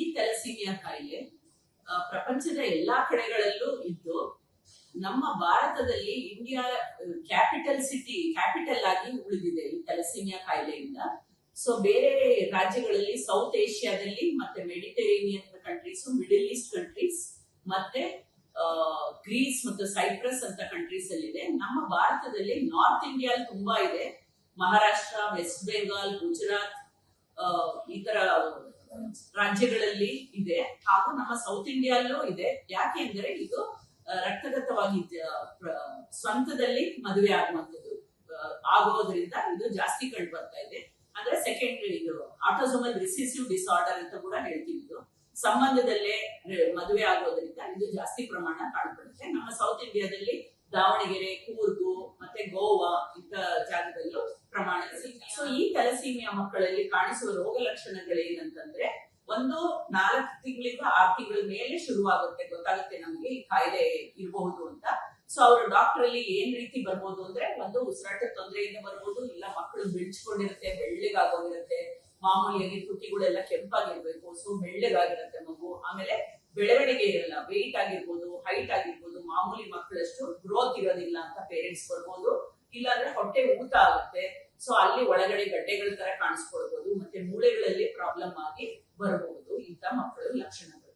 ಈ ಥೆಲಸೀಮಿಯಾ ಕಾಯಿಲೆ ಪ್ರಪಂಚದ ಎಲ್ಲಾ ಕಡೆಗಳಲ್ಲೂ ಇದ್ದು, ನಮ್ಮ ಭಾರತದಲ್ಲಿ ಇಂಡಿಯಾ, ಕ್ಯಾಪಿಟಲ್ ಸಿಟಿ, ಕ್ಯಾಪಿಟಲ್ ಆಗಿ ಉಳಿದಿದೆ ಈ ಥೆಲಸೀಮಿಯಾ ಕಾಯಿಲೆಯಿಂದ. ಸೊ ಬೇರೆ ರಾಜ್ಯಗಳಲ್ಲಿ ಸೌತ್ ಏಷ್ಯಾದಲ್ಲಿ ಮತ್ತೆ Mediterranean countries middle east countries ಮತ್ತೆ ಗ್ರೀಸ್ ಮತ್ತು ಸೈಪ್ರಸ್ ಅಂತ ಕಂಟ್ರೀಸ್ ಅಲ್ಲಿ ಇದೆ ನಮ್ಮ ಭಾರತದಲ್ಲಿ ನಾರ್ತ್ ಇಂಡಿಯಾ ತುಂಬಾ ಇದೆ. ಮಹಾರಾಷ್ಟ್ರ ವೆಸ್ಟ್ ಬೆಂಗಾಲ್ ಗುಜರಾತ್ ಈ ತರ ರಾಜ್ಯಗಳಲ್ಲಿ ಇದೆ ಹಾಗೂ ನಮ್ಮ ಸೌತ್ ಇಂಡಿಯಾಲ್ಲೂ ಇದೆ. ಯಾಕೆ ಅಂದ್ರೆ ಇದು ರಕ್ತಗತವಾಗಿ ಸ್ವಂತದಲ್ಲಿ ಮದುವೆ ಆಗುವಂಥದ್ದು. ಆ, ಆಗೋದ್ರಿಂದ ಇದು ಜಾಸ್ತಿ ಕಂಡು ಬರ್ತಾ ಇದೆ. ಅಂದ್ರೆ ಸೆಕೆಂಡ್ ಇದು ಆಟೋಸೋಮಲ್ ರಿಸಿಸಿವ್ ಡಿಸಾರ್ಡರ್ ಅಂತ ಕೂಡ ಹೇಳ್ತೀವಿ ಇದು. ಸಂಬಂಧದಲ್ಲೇ ಮದುವೆ ಆಗೋದ್ರಿಂದ ಇದು ಜಾಸ್ತಿ ಪ್ರಮಾಣ ಕಾಣ್ಬರುತ್ತೆ ನಮ್ಮ ಸೌತ್ ಇಂಡಿಯಾದಲ್ಲಿ ದಾವಣಗೆರೆ ಕೂರ್ಗು ಮತ್ತೆ ಗೋವಾ ಇಂಥ ಜಾಗದಲ್ಲೂ ಪ್ರಮಾಣ ತಲಸೀಮಿಯಾ ಮಕ್ಕಳಲ್ಲಿ ಕಾಣಿಸುವ ರೋಗ ಲಕ್ಷಣಗಳೇನಂತಂದ್ರೆ ಒಂದು ನಾಲ್ಕು ತಿಂಗಳಿಂದ ಆರು ತಿಂಗಳ ಮೇಲೆ ಶುರುವಾಗುತ್ತೆ. ಗೊತ್ತಾಗುತ್ತೆ ನಮ್ಗೆ ಈ ಕಾಯಿಲೆ ಇರಬಹುದು ಅಂತ. ಸೊ ಅವರು ಡಾಕ್ಟರ್ ಅಲ್ಲಿ ಏನ್ ರೀತಿ ಬರ್ಬೋದು ಅಂದ್ರೆ ಒಂದು ಉಸಿರಾಟ ತೊಂದರೆಯಿಂದ ಬರ್ಬೋದು, ಇಲ್ಲ ಮಕ್ಕಳು ಬಿಡ್ಸ್ಕೊಂಡಿರುತ್ತೆ ಬೆಳ್ಳಗಾಗೋಗಿರುತ್ತೆ, ಮಾಮೂಲಿಯಾಗಿ ತುಟಿಗಳೆಲ್ಲ ಕೆಂಪಾಗಿರ್ಬೇಕು ಸೊ ಬೆಳ್ಳಗಾಗಿರುತ್ತೆ ಮಗು. ಆಮೇಲೆ ಬೆಳವಣಿಗೆ ಇರಲ್ಲ ವೆಯ್ಟ್ ಆಗಿರ್ಬೋದು ಹೈಟ್ ಆಗಿರ್ಬೋದು, ಮಾಮೂಲಿ ಮಕ್ಕಳಷ್ಟು ಗ್ರೋತ್ ಇರೋದಿಲ್ಲ ಅಂತ ಪೇರೆಂಟ್ಸ್ ಬರ್ಬೋದು. ಇಲ್ಲಾಂದ್ರೆ ಹೊಟ್ಟೆ ಊತ ಆಗುತ್ತೆ. ಸೊ ಅಲ್ಲಿ ಒಳಗಡೆ ಗಡ್ಡೆಗಳ ತರ ಕಾಣಿಸ್ಕೊಳ್ಬಹುದು ಮತ್ತೆ ಮೂಳೆಗಳಲ್ಲಿ ಪ್ರಾಬ್ಲಮ್ ಆಗಿ ಬರಬಹುದು. ಇಂಥ ಮಕ್ಕಳು ಲಕ್ಷಣಗಳು.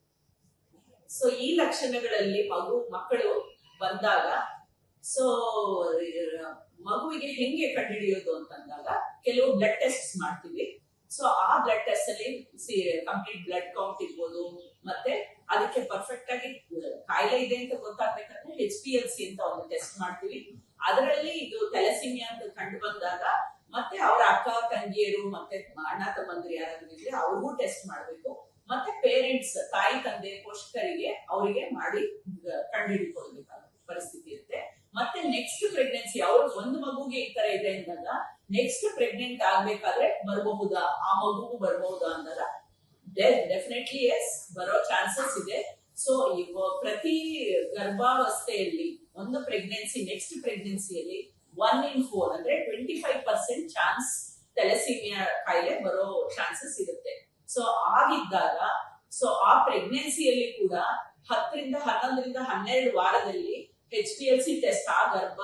ಸೊ ಈ ಲಕ್ಷಣಗಳಲ್ಲಿ ಮಗು, ಮಕ್ಕಳು ಬಂದಾಗ ಸೊ ಮಗುವಿಗೆ ಹೆಂಗೆ ಕಂಡುಹಿಡಿಯೋದು ಅಂತಂದಾಗ, ಕೆಲವು ಬ್ಲಡ್ ಟೆಸ್ಟ್ ಮಾಡ್ತೀವಿ. ಸೊ ಆ ಬ್ಲಡ್ ಟೆಸ್ಟ್ ಅಲ್ಲಿ ಕಂಪ್ಲೀಟ್ ಬ್ಲಡ್ ಕೌಂಟ್ ಇರ್ಬೋದು, ಮತ್ತೆ ಅದಕ್ಕೆ ಪರ್ಫೆಕ್ಟ್ ಆಗಿ, ಕಾಯಿಲೆ ಇದೆ ಅಂತ ಗೊತ್ತಾಗ್ಬೇಕಂದ್ರೆ ಹೆಚ್ ಪಿ ಎಲ್ ಸಿ ಅಂತ ಒಂದು ಟೆಸ್ಟ್ ಮಾಡ್ತೀವಿ. ಅದರಲ್ಲಿ ಇದು ಥೆಲಸಿಮಿಯಾ ಅಂತ ಕಂಡು ಬಂದಾಗ ಮತ್ತೆ ಅವರ ಅಕ್ಕ, ತಂಗಿಯರು, ಮತ್ತೆ ಅಣ್ಣ, ತಮ್ಮಂದಿರು ಯಾರಾದ್ರೂ ಇದ್ರೆ ಅವ್ರಿಗೂ ಟೆಸ್ಟ್ ಮಾಡಬೇಕು. ಮತ್ತೆ ಪೇರೆಂಟ್ಸ್ ತಾಯಿ, ತಂದೆ, ಪೋಷಕರಿಗೆ ಅವರಿಗೆ ಮಾಡಿ ಕಂಡುಹಿಡಿಕೊಳ್ಬೇಕಾದ ಪರಿಸ್ಥಿತಿ ಇರುತ್ತೆ. ಮತ್ತೆ ನೆಕ್ಸ್ಟ್ ಪ್ರೆಗ್ನೆನ್ಸಿ ಅವರು ಒಂದು ಮಗುಗೆ ಈ ತರ ಇದೆ ಅಂದಾಗ ನೆಕ್ಸ್ಟ್ ಪ್ರೆಗ್ನೆಂಟ್ ಆಗ್ಬೇಕಾದ್ರೆ ಬರಬಹುದಾ? ಆ ಮಗುಗೂ ಬರಬಹುದಾ ಅಂದಾಗ ಡೆಫಿನೆಟ್ಲಿ ಎಸ್ ಬರೋ ಚಾನ್ಸಸ್ ಇದೆ. ಸೊ ಪ್ರತಿ ಗರ್ಭಾವಸ್ಥೆಯಲ್ಲಿ ಒಂದು ಪ್ರೆಗ್ನೆನ್ಸಿ ನೆಕ್ಸ್ಟ್ ಪ್ರೆಗ್ನೆನ್ಸಿಯಲ್ಲಿ ಒನ್ ಇನ್ ಫೋರ್ ಅಂದ್ರೆ twenty five percent chance thalassemia ಕಾಯಿಲೆ ಬರೋ ಚಾನ್ಸಸ್ ಇರುತ್ತೆ. ಸೊ ಆಗಿದ್ದಾಗ ಸೊ ಆ ಪ್ರೆಗ್ನೆನ್ಸಿಯಲ್ಲಿ ಕೂಡ ಹತ್ತರಿಂದ ಹನ್ನೊಂದರಿಂದ ಹನ್ನೆರಡು ವಾರದಲ್ಲಿ H P L C test ಆ ಗರ್ಭ,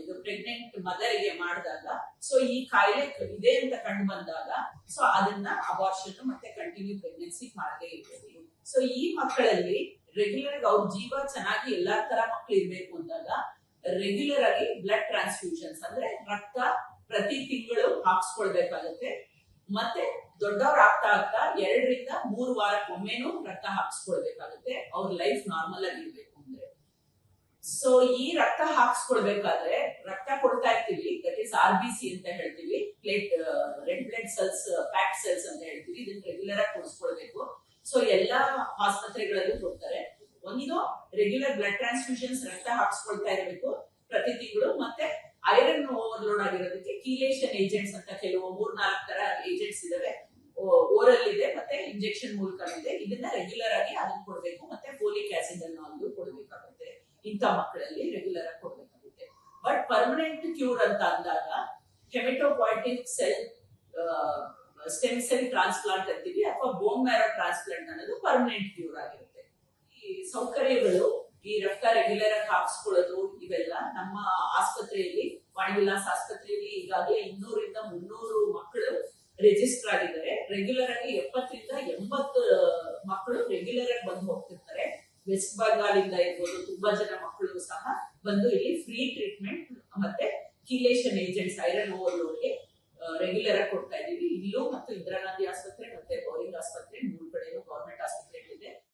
ಇದು ಪ್ರೆಗ್ನೆಂಟ್ ಮದರಿಗೆ ಮಾಡಿದಾಗ ಸೊ ಈ ಕಾಯಿಲೆ ಇದೆ ಅಂತ ಕಂಡು ಬಂದಾಗ ಸೊ ಅದನ್ನ ಅಬಾರ್ಷನ್ ಮತ್ತೆ ಕಂಟಿನ್ಯೂ ಪ್ರೆಗ್ನೆನ್ಸಿ ಮಾಡದೇ ಇರ್ತೀವಿ ಸೊ ಈ ಮಕ್ಕಳಲ್ಲಿ ರೆಗ್ಯುಲರ್ ಅವ್ರ ಜೀವ ಚೆನ್ನಾಗಿ ಎಲ್ಲಾ ತರ ಮಕ್ಳು ಇರ್ಬೇಕು ಅಂದಾಗ ರೆಗ್ಯುಲರ್ ಆಗಿ ಬ್ಲಡ್ ಟ್ರಾನ್ಸ್ಫ್ಯೂಷನ್ಸ್ ಅಂದ್ರೆ ರಕ್ತ ಪ್ರತಿ ತಿಂಗಳು ಹಾಕ್ಸ್ಕೊಳ್ಬೇಕಾಗತ್ತೆ. ಮತ್ತೆ ದೊಡ್ಡವ್ರ ಆಗ್ತಾ ಆಗ್ತಾ ಎರಡರಿಂದ ಮೂರು ವಾರಕ್ಕೊಮ್ಮೆನೂ ರಕ್ತ ಹಾಕ್ಸ್ಕೊಳ್ಬೇಕಾಗತ್ತೆ. ಅವ್ರ ಲೈಫ್ ನಾರ್ಮಲ್ ಆಗಿ ಇರ್ಬೇಕು ಅಂದ್ರೆ. ಸೊ ಈ ರಕ್ತ ಹಾಕ್ಸ್ಕೊಳ್ಬೇಕಾದ್ರೆ ರಕ್ತ ಕೊಡ್ತಾ ಇರ್ತೀವಿ. That is R B C ಅಂತ ಹೇಳ್ತೀವಿ. Plate red blood cells fat cells ಅಂತ ಹೇಳ್ತೀವಿ. ಇದನ್ನ ರೆಗ್ಯುಲರ್ ಆಗಿ ಕೊಡಿಸ್ಕೊಳ್ಬೇಕು. ಸೊ ಎಲ್ಲಾ ಆಸ್ಪತ್ರೆಗಳಲ್ಲೂ ಕೊಡ್ತಾರೆ. ಒಂದು ರೆಗ್ಯುಲರ್ ಬ್ಲಡ್ ಟ್ರಾನ್ಸ್ಫ್ಯೂಷನ್ಸ್ ರಕ್ತ ಹಾಕ್ಸ್ಕೊಳ್ತಾ ಇರಬೇಕು ಪ್ರತಿ ತಿಂಗಳು, ಮತ್ತೆ ಐರನ್ ಓವರ್ಲೋಡ್ ಆಗಿರೋದಕ್ಕೆ ಕೀಲೇಷನ್ ಏಜೆಂಟ್ಸ್ ಅಂತ ಕೆಲವು ಮೂರ್ ನಾಲ್ಕು ತರ ಏಜೆಂಟ್ಸ್ ಇದಾವೆ. ಓರಲ್ ಇದೆ ಮತ್ತೆ ಇಂಜೆಕ್ಷನ್ ಮೂಲಕ ಇದೆ ಇದನ್ನ ರೆಗ್ಯುಲರ್ ಆಗಿ ಅದನ್ನ ಕೊಡಬೇಕು, ಮತ್ತೆ ಫೋಲಿಕ್ ಆಸಿಡ್ ಅನ್ನು ಅಲ್ಲೂ ಕೊಡಬೇಕಾಗುತ್ತೆ. ಇಂಥ ಮಕ್ಕಳಲ್ಲಿ ರೆಗ್ಯುಲರ್ ಆಗಿ ಕೊಡಬೇಕಾಗುತ್ತೆ. ಬಟ್ ಪರ್ಮನೆಂಟ್ ಕ್ಯೂರ್ ಅಂತ ಅಂದಾಗ hematopoietic cell stem cell transplant ಅಂತೀವಿ, ಅಥವಾ ಬೋನ್ ಮ್ಯಾರೋ ಟ್ರಾನ್ಸ್ಪ್ಲಾಂಟ್ ಅನ್ನೋದು ಪರ್ಮನೆಂಟ್ ಕ್ಯೂರ್ ಆಗಿರುತ್ತೆ. ಸೌಕರ್ಯಗಳು, ಈ ರಕ್ತ ರೆಗ್ಯುಲರ್ ಆಗಿ ಹಾಕ್ಸ್ಕೊಳ್ಳೋದು, ಇವೆಲ್ಲ ನಮ್ಮ ಆಸ್ಪತ್ರೆಯಲ್ಲಿ, ವಾಣಿವಿಲಾಸ್ ಆಸ್ಪತ್ರೆಯಲ್ಲಿ ಈಗಾಗಲೇ ಇನ್ನೂರಿಂದ ಮುನ್ನೂರು ಮಕ್ಕಳು ರಿಜಿಸ್ಟರ್ ಆಗಿದ್ದಾರೆ. ರೆಗ್ಯುಲರ್ ಆಗಿ ಎಪ್ಪತ್ತರಿಂದ ಎಂಬತ್ತು ಮಕ್ಕಳು ರೆಗ್ಯುಲರ್ ಆಗಿ ಬಂದು ಹೋಗ್ತಿರ್ತಾರೆ. ವೆಸ್ಟ್ ಬಂಗಾಲ್ ಇಂದ ಇರ್ಬೋದು, ತುಂಬಾ ಜನ ಮಕ್ಕಳು ಸಹ ಬಂದು ಇಲ್ಲಿ ಫ್ರೀ ಟ್ರೀಟ್ಮೆಂಟ್ ಮತ್ತೆ ಕೀಲೇಷನ್ ಏಜೆಂಟ್ಸ್ ಐರನ್ ಓವರ್ಲೋಡ್ಗೆ ರೆಗ್ಯುಲರ್ ಆಗಿ ಕೊಡ್ತಾ ಇದೀವಿ ಇಲ್ಲೂ ಮತ್ತು ಇಂದಿರಾ ಗಾಂಧಿ ಆಸ್ಪತ್ರೆ ಮತ್ತು